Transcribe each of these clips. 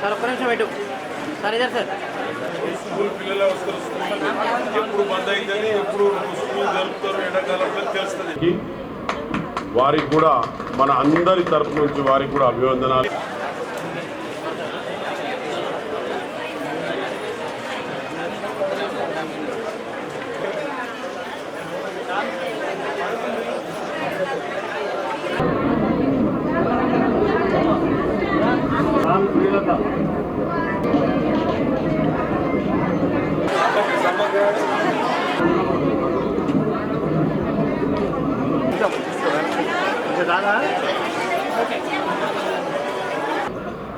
Sir ఒక్క నిమిషం పెట్టు సార్ సార్. స్కూల్ పిల్లలు వస్తారు ఎప్పుడు బంద్ అవుతుంది ఎప్పుడు స్కూల్ జరుపుతారు ఎండాకాలంలో తెలుస్తుంది. వారికి కూడా మన అందరి తరపు నుంచి వారికి కూడా అభివందనాలు.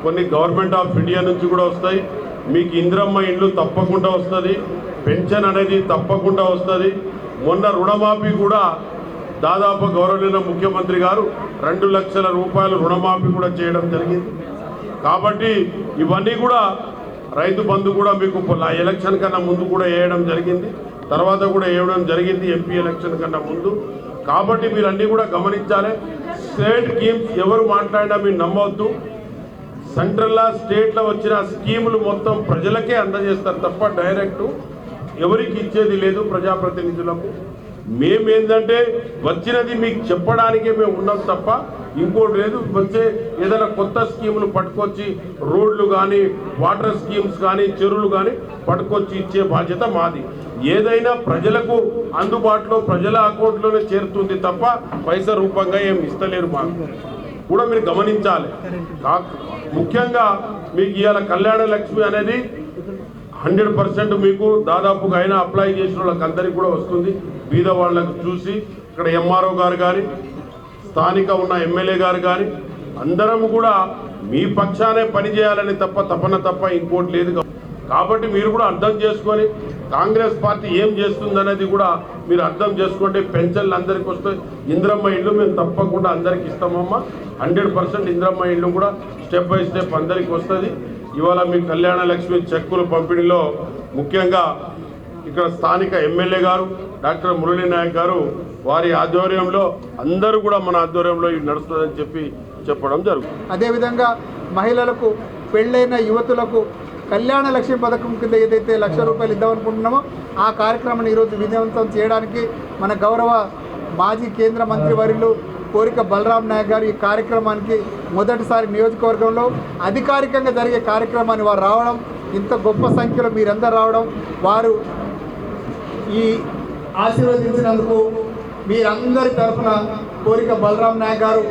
కొన్ని గవర్నమెంట్ ఆఫ్ ఇండియా నుంచి కూడా వస్తాయి. మీకు ఇంద్రమ్మ ఇండ్లు తప్పకుండా వస్తుంది. పెన్షన్ అనేది తప్పకుండా వస్తుంది. మొన్న రుణమాఫీ కూడా దాదాపు గౌరవనీయ ముఖ్యమంత్రి గారు రెండు లక్షల రూపాయలు రుణమాఫీ కూడా చేయడం జరిగింది. కాబట్టి ఇవన్నీ కూడా రైతు బంధు కూడా మీకు ఎలక్షన్ కన్నా ముందు కూడా వేయడం జరిగింది. తర్వాత కూడా వేయడం జరిగింది ఎంపీ ఎలక్షన్ కన్నా ముందు. కాబట్టి మీరు అన్నీ కూడా గమనించాలి. స్టేట్ స్కీమ్స్ ఎవరు మాట్లాడినా మీరు నమ్మవద్దు. సెంట్రల్లా స్టేట్లో వచ్చిన స్కీములు మొత్తం ప్రజలకే అందజేస్తారు తప్ప డైరెక్ట్ ఎవరికి ఇచ్చేది లేదు ప్రజాప్రతినిధులకు. మేమేందంటే వచ్చినది మీకు చెప్పడానికే మేము ఉన్నాం తప్ప ఇంకోటి లేదు. వచ్చే ఏదైనా కొత్త స్కీములు పట్టుకొచ్చి రోడ్లు కానీ వాటర్ స్కీమ్స్ కానీ చెరువులు కానీ పట్టుకొచ్చి ఇచ్చే బాధ్యత మాది. ఏదైనా ప్రజలకు అందుబాటులో ప్రజల అకౌంట్లోనే చేరుతుంది తప్ప పైసా రూపంగా ఏం ఇస్తలేరు మాకు. కూడా మీరు గమనించాలి. కా- ముఖ్యంగా మీకు ఇవాళ కళ్యాణ లక్ష్మి అనేది హండ్రెడ్ పర్సెంట్ మీకు దాదాపుగా అయినా అప్లై చేసిన వాళ్ళకి అందరికీ కూడా వస్తుంది. బీద వాళ్ళకు చూసి ఇక్కడ ఎంఆర్ఓ గారు కానీ స్థానిక ఉన్న ఎమ్మెల్యే గారు కానీ అందరం కూడా మీ పక్షానే పనిచేయాలని తప్ప తపన తప్ప ఇంకోటి లేదు కాబట్టి మీరు కూడా అర్థం చేసుకొని కాంగ్రెస్ పార్టీ ఏం చేస్తుందనేది కూడా మీరు అర్థం చేసుకుంటే పెన్షన్లు అందరికి వస్తాయి. ఇంద్రమ్మ ఇల్లు మేము తప్పకుండా అందరికి ఇస్తామమ్మా. హండ్రెడ్ పర్సెంట్ ఇంద్రమ్మ ఇల్లు కూడా స్టెప్ బై స్టెప్ అందరికి వస్తుంది. ఇవాళ మీ కళ్యాణ లక్ష్మి చెక్కుల పంపిణీలో ముఖ్యంగా ఇక్కడ స్థానిక ఎమ్మెల్యే గారు డాక్టర్ మురళీ నాయక్ గారు వారి ఆధ్వర్యంలో అందరూ కూడా మన ఆధ్వర్యంలో ఇది నడుస్తుందని చెప్పి చెప్పడం జరుగుతుంది. అదేవిధంగా మహిళలకు పెళ్ళైన యువతులకు కళ్యాణ లక్ష్మీ పథకం కింద ఏదైతే లక్ష రూపాయలు ఇద్దామనుకుంటున్నామో ఆ కార్యక్రమాన్ని ఈరోజు విజయవంతం చేయడానికి మన గౌరవ మాజీ కేంద్ర మంత్రి వర్యులు కోరిక బలరాం నాయక్ గారు ఈ కార్యక్రమానికి మొదటిసారి నియోజకవర్గంలో అధికారికంగా జరిగే కార్యక్రమాన్ని వారు రావడం ఇంత గొప్ప సంఖ్యలో మీరందరూ రావడం వారు ఈ ఆశీర్వదించినందుకు మీరందరి తరఫున కోరిక బలరాం నాయక్ గారు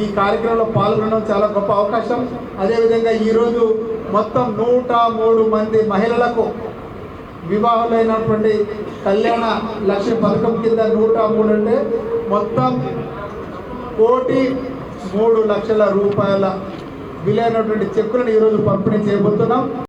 ఈ కార్యక్రమంలో పాల్గొనడం చాలా గొప్ప అవకాశం. అదేవిధంగా ఈరోజు మొత్తం నూట మూడు మంది మహిళలకు వివాహులైనటువంటి కళ్యాణ లక్ష్య పథకం కింద నూట మూడు అంటే మొత్తం కోటి మూడు లక్షల రూపాయల విలైనటువంటి చెక్కులను ఈరోజు పంపిణీ చేయబోతున్నాం.